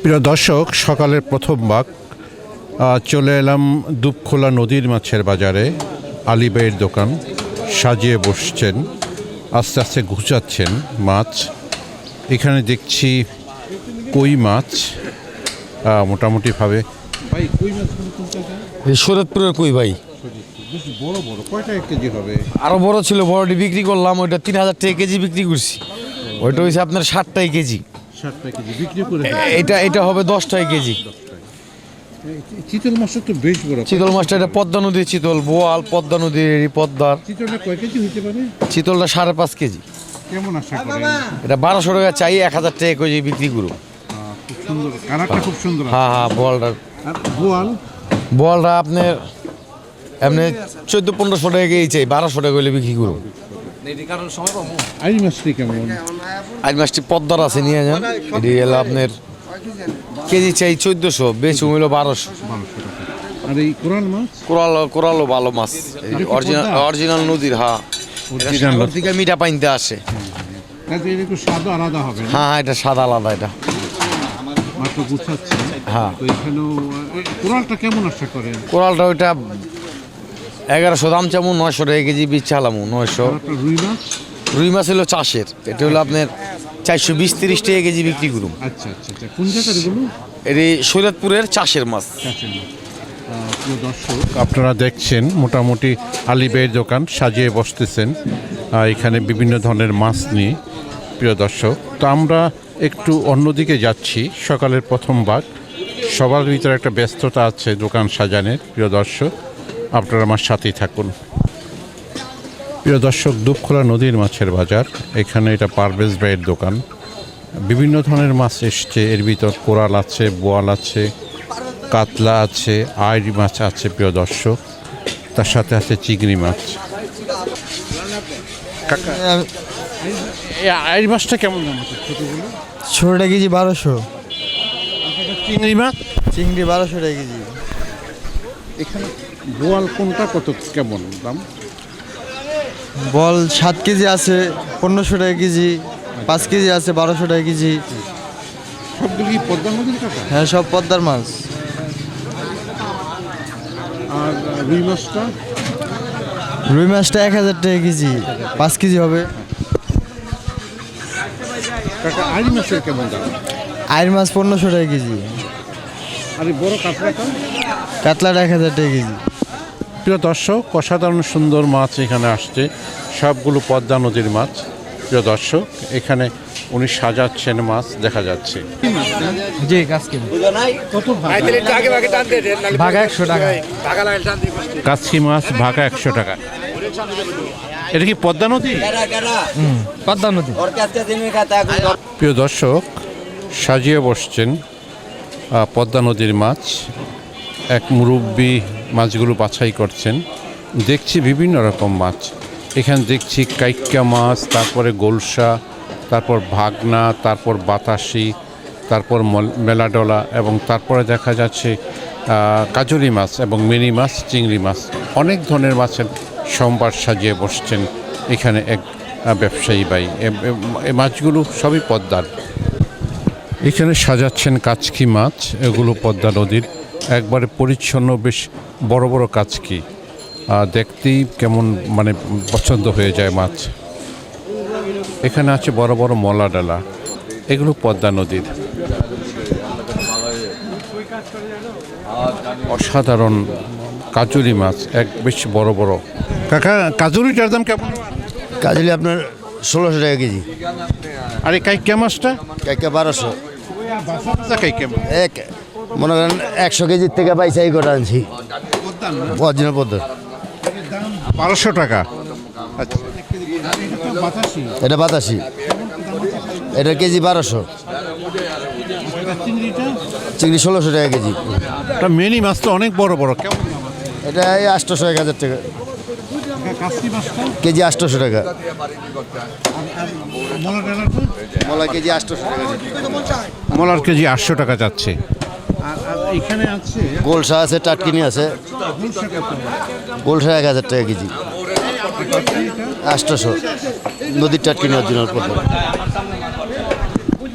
প্রিয় দর্শক সকালের প্রথম ভাগ আহ, চলে এলাম দুপখোলা নদীর মাছের বাজারে। আলিবাইয়ের দোকান সাজিয়ে বসছেন আস্তে আস্তে ঘুচাচ্ছেন মাছ। এখানে দেখছি কই মাছ মোটামুটিভাবে। ভাই কই মাছগুলো কোন এই শরৎপুরের কই ভাই? বেশ বড় বড় কয়টা এক কেজি হবে? আরও বড় ছিল বড়টি বিক্রি করলাম ওইটা তিন হাজার টাকা কেজি বিক্রি করছি। ওইটা হয়েছে আপনার ষাট টাকা কেজি। ষাটটা কেজি বিক্রি করে এটা এটা হবে দশ টাকা কেজি। চিতল মাছটা তো বেশ বড়। চিতল মাছটা এটা পদ্মা নদীর চিতল বোয়াল পদ্মা নদীর পদ্মার। চিতলটা কয় কেজি হইতে পারে? চিতলটা সাড়ে পাঁচ কেজি। কেমন আশা করেন এটা বারোশো টাকা চাই এক হাজার টাকা কেজি বিক্রি করব খুব সুন্দর। কালারটা খুব সুন্দর হ্যাঁ হ্যাঁ বোয়ালটা। বোয়াল? বোয়ালটা আপনার এমনি চোদ্দ পনেরোশো টাকা কেজি চাই বারোশো টাকা হলে বিক্রি করব আই মাছটি কেমন? আজ মাছটি পদ্মার আছে নিয়ে যান। এটি হলো আপনার কেজি চাই চোদ্দোশো বেশি হইল বারোশো। আর এই কোরাল মাছ? কোরাল কোরালও ভালো মাছ। অরিজিনাল অরিজিনাল নদীর হ্যাঁ। থেকে মিঠা পানিতে আসে। একটু আলাদা হবে হ্যাঁ হ্যাঁ এটা সাদা আলাদা এটা। মাত্র গুছাচ্ছে। হ্যাঁ। তো এখানেও কোরালটা কেমন আশা করেন? কোরালটা ওইটা এগারোশো দাম চামু নয়শো টাকা কেজি বীজ চালামু নয়শো। রুই মাছ রুই মাছ হলো চাষের এটা হলো আপনার চারশো বিশ তিরিশ টাকা কেজি বিক্রি করুন আচ্ছা আচ্ছা আচ্ছা। কোন জায়গার এগুলো? এটি সৈয়দপুরের চাষের মাছ। দর্শক আপনারা দেখছেন মোটামুটি আলিবের দোকান সাজিয়ে বসতেছেন এখানে বিভিন্ন ধরনের মাছ নিয়ে প্রিয় দর্শক। তো আমরা একটু অন্যদিকে যাচ্ছি সকালের প্রথম ভাগ। সবার ভিতরে একটা ব্যস্ততা আছে দোকান সাজানের প্রিয় দর্শক। আপনারা আমার সাথেই থাকুন। প্রিয় দর্শক দুপখোলা নদীর মাছের বাজার এখানে এটা পারভেজ ভাইয়ের দোকান। বিভিন্ন ধরনের মাছ এসছে এর ভিতর কোরাল আছে বোয়াল আছে কাতলা আছে আইড় মাছ আছে প্রিয় দর্শক। তার সাথে আছে চিংড়ি মাছ। আইড় মাছটা কেমন দাম ছোটোটা কেজি বারোশো। চিংড়ি মাছ? চিংড়ি বারোশো টাকা কেজি। বোয়াল কোনটা কত কেমন দাম? বল সাত কেজি আছে পনেরোশো টাকা কেজি পাঁচ কেজি আছে বারোশো টাকা কেজি। সবগুলি কি পদ্মা নদীর কাকা হ্যাঁ সব পদ্মার মাছ। আর রুই মাছটা? রুই মাছটা এক হাজার টাকা কেজি পাঁচ কেজি হবে। কাকা আইড় মাছের কেমন দাম? আয়ের মাছ পনেরোশো টাকা কেজি। আর বড় কাতলাটা কাতলাটা এক হাজার টাকা কেজি। প্রিয় দর্শক অসাধারণ সুন্দর মাছ এখানে আসছে। সবগুলো পদ্মা নদীর মাছ। প্রিয় দর্শক এখানে উনি সাজাচ্ছেন মাছ দেখা যাচ্ছে। জি আজকে ভাগা একশো টাকা। কাচকি মাছ ভাগা একশো টাকা। এটা কি পদ্মা নদী? পদ্মা নদী। প্রিয় দর্শক সাজিয়ে বসছেন আহ, পদ্মা নদীর মাছ। এক মুরব্বি মাছগুলো বাছাই করছেন। দেখছি বিভিন্ন রকম মাছ। এখানে দেখছি কাইক্কা মাছ, তারপরে গোলসা, তারপর ভাগনা, তারপর বাতাসি, তারপর মল- মেলাডলা এবং তারপরে দেখা যাচ্ছে কাজলি মাছ এবং মিনি মাছ, চিংড়ি মাছ। অনেক ধরনের মাছের সম্ভার সাজিয়ে বসছেন এখানে এক ব্যবসায়ী ভাই। এ- মাছগুলো সবই পদ্মার। এখানে সাজাচ্ছেন কাচকি মাছ, এগুলো পদ্মা নদীর। একবারে পরিচ্ছন্ন বেশ বড় বড় কাচকি আহ, দেখতেই কেমন মানে পছন্দ হয়ে যায় মাছ। এখানে আছে বড় বড় মলা ডালা। এগুলো পদ্মা নদীর। অসাধারণ কাজুরি মাছ এক বেশ বড় বড়। কাকা কাজুরিটার দাম কেমন? কাজলি আপনার ষোলোশো টাকা কেজি। আর এই কাইকা মাছটা? কাইকা বারোশো। এক মনে করেন একশো কেজির থেকে বাইসাই করে আনছি। অরিজিনাল পদ্ধতি। বারোশো টাকা। আচ্ছা। এটা বাতাসি। এটা কেজি বারোশো। চিংড়ি ষোলোশো টাকা কেজি। এটা মিনি মাছ তো অনেক বড় বড় এটা এই আটশোশো এক হাজার টাকা। কেজি আটশোশো টাকা। মলা কেজি আটশোশো টাকা। মলার কেজি আটশো টাকা যাচ্ছে। এখানে আছে গোলসা আছে টাটকিনি আছে। গোলসা এক হাজার টাকা কেজি। আটশোশো। নদীর টাটকিনি অরিজিনাল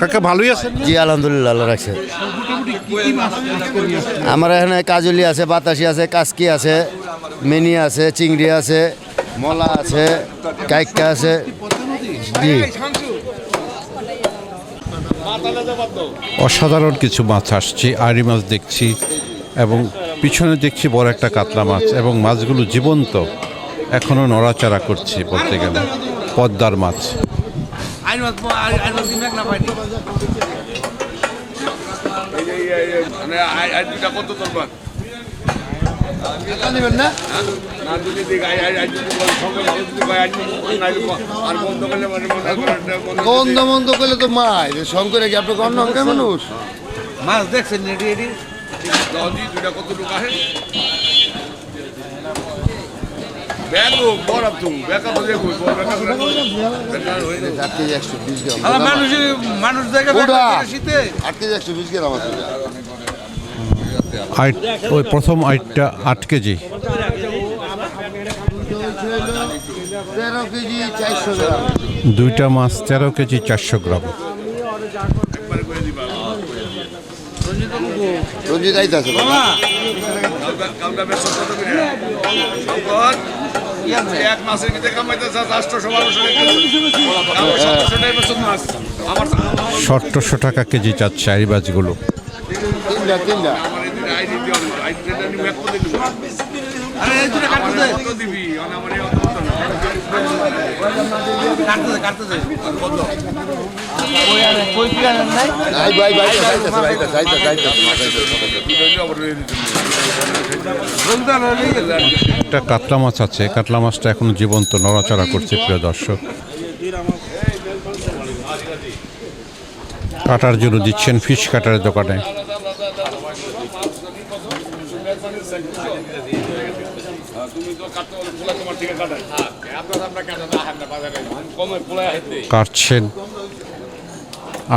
কাকা ভালোই আছেন না? জি আলহামদুলিল্লাহ আল্লাহ রাখছে? আমার এখানে কাজলি আছে বাতাসি আছে কাসকি আছে মিনি আছে চিংড়ি আছে মলা আছে কাইকা আছে। জি। অসাধারণ কিছু মাছ আসছে, আড়ি মাছ দেখছি এবং পিছনে দেখছি বড় একটা কাতলা মাছ এবং মাছগুলো জীবন্ত, এখনও নড়াচড়া করছে বলতে গেলে, পদ্মার মাছ। বন্ধ বন্ধ করলে তো মাই শঙ্করে কি আপনি অন্য অঙ্কের মানুষ? মাছ দেখছেন এটি এটি? মানুষ মানুষ দেখে ওটা। শীতে। আট কেজি একশো বিশ গ্রাম আছে। প্রথম আইটটা আট কেজি। দুইটা মাছ তেরো কেজি চারশো গ্রাম। সতেরোশো টাকা কেজি চাচ্ছে আড়ি মাছগুলো তিনটা তিনটা একটা কাতলা মাছ আছে কাতলা মাছটা এখনও জীবন্ত নড়াচড়া করছে প্রিয় দর্শক কাটার জন্য দিচ্ছেন ফিশ কাটারের দোকানে তুমি তো কাটতে বলে পোলা তোমার থেকে কাটাই আপনার আপনার কাটা না হাত না বাজারে কমে পোলা হাতে কাটছেন।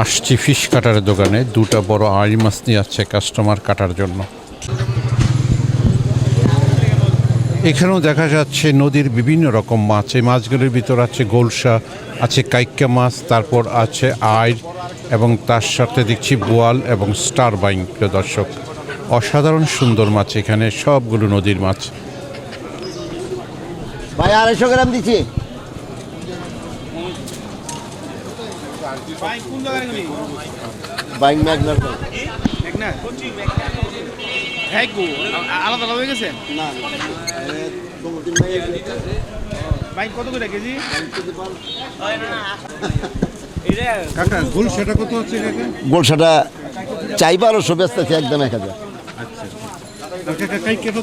আসছি ফিশ কাটারের দোকানে। দুটা বড় আড়ি মাছ নিয়ে যাচ্ছে কাস্টমার কাটার জন্য। এখানেও দেখা যাচ্ছে নদীর বিভিন্ন রকম মাছ। এই মাছগুলির ভিতর আছে গোলসা আছে কাইক্কা মাছ তারপর আছে আইর এবং তার সাথে দেখছি বোয়াল এবং স্টার বাইং প্রিয় দর্শক। অসাধারণ সুন্দর মাছ এখানে সবগুলো নদীর মাছ। ভাই আড়াইশো গ্রাম দিচ্ছি। বাইক ম্যাগনার আলাদা আলাদা হয়ে গেছে বাইক কত করে কেজি? কাকা গোলসাটা কত হচ্ছে গোলসাটা চাই বারোশো ব্যস্ত আছে একদম এক হাজার।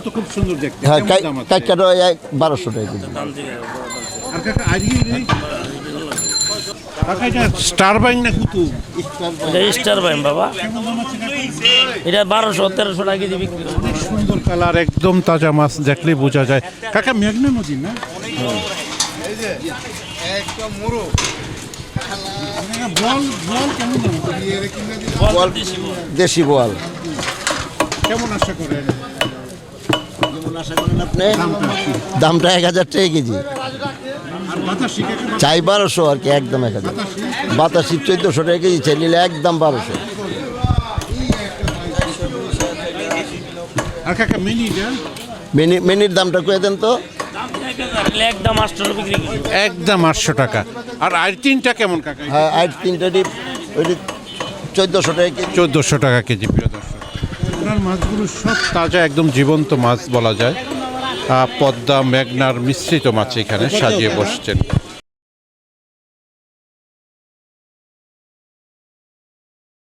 তো খুব সুন্দর দেখতে। হ্যাঁ? কাইকাটা বারোশো টাকা আর কাকা করে। সুন্দর কালার একদম তাজা মাছ দেখলে বোঝা যায়। কাকা মেঘনা নদী না? কাকা, বল বল কেমন দেশি বোয়াল কেমন আশা করেন আপনি দামটা এক হাজার টাকা কেজি। চাই বারোশো আর কি একদম এক হাজার। বাতাসি? চোদ্দোশো টাকা কেজি চাই নিলে একদম বারোশো। আর কাকা মিনি মিনির দামটা কয়ে দেন তো। একদম আটশো টাকা আর আর তিনটা কেমন কাকা? হ্যাঁ আর তিনটা ডিপ ওইটি চোদ্দোশো টাকা কেজি। চোদ্দোশো টাকা কেজি ওনার মাছগুলো সব তাজা, একদম জীবন্ত মাছ বলা যায়। পদ্মা, মেঘনার মিশ্রিত মাছ এখানে সাজিয়ে বসছেন।